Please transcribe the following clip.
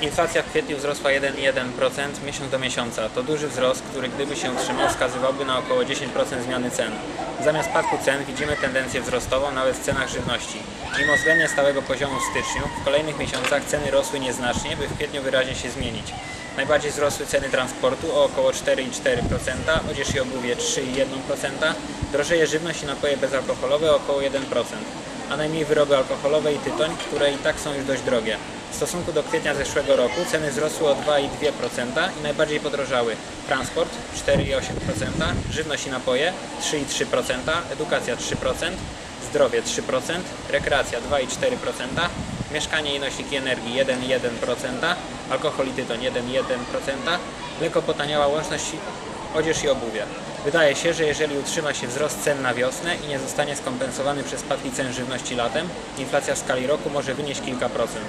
Inflacja w kwietniu wzrosła 1,1% miesiąc do miesiąca. To duży wzrost, który gdyby się utrzymał wskazywałby na około 10% zmiany cen. Zamiast spadku cen widzimy tendencję wzrostową nawet w cenach żywności. Mimo względnie stałego poziomu w styczniu, w kolejnych miesiącach ceny rosły nieznacznie, by w kwietniu wyraźnie się zmienić. Najbardziej wzrosły ceny transportu o około 4,4%, odzież i obuwie 3,1%, drożeje żywność i napoje bezalkoholowe o około 1%, a najmniej wyroby alkoholowe i tytoń, które i tak są już dość drogie. W stosunku do kwietnia zeszłego roku ceny wzrosły o 2,2% i najbardziej podrożały transport 4,8%, żywność i napoje 3,3%, edukacja 3%, zdrowie 3%, rekreacja 2,4%, mieszkanie i nośniki energii 1,1%, alkohol i tytoń 1,1%, mleko potaniała łączność odzież i obuwie. Wydaje się, że jeżeli utrzyma się wzrost cen na wiosnę i nie zostanie skompensowany przez spadki cen żywności latem, inflacja w skali roku może wynieść kilka procent.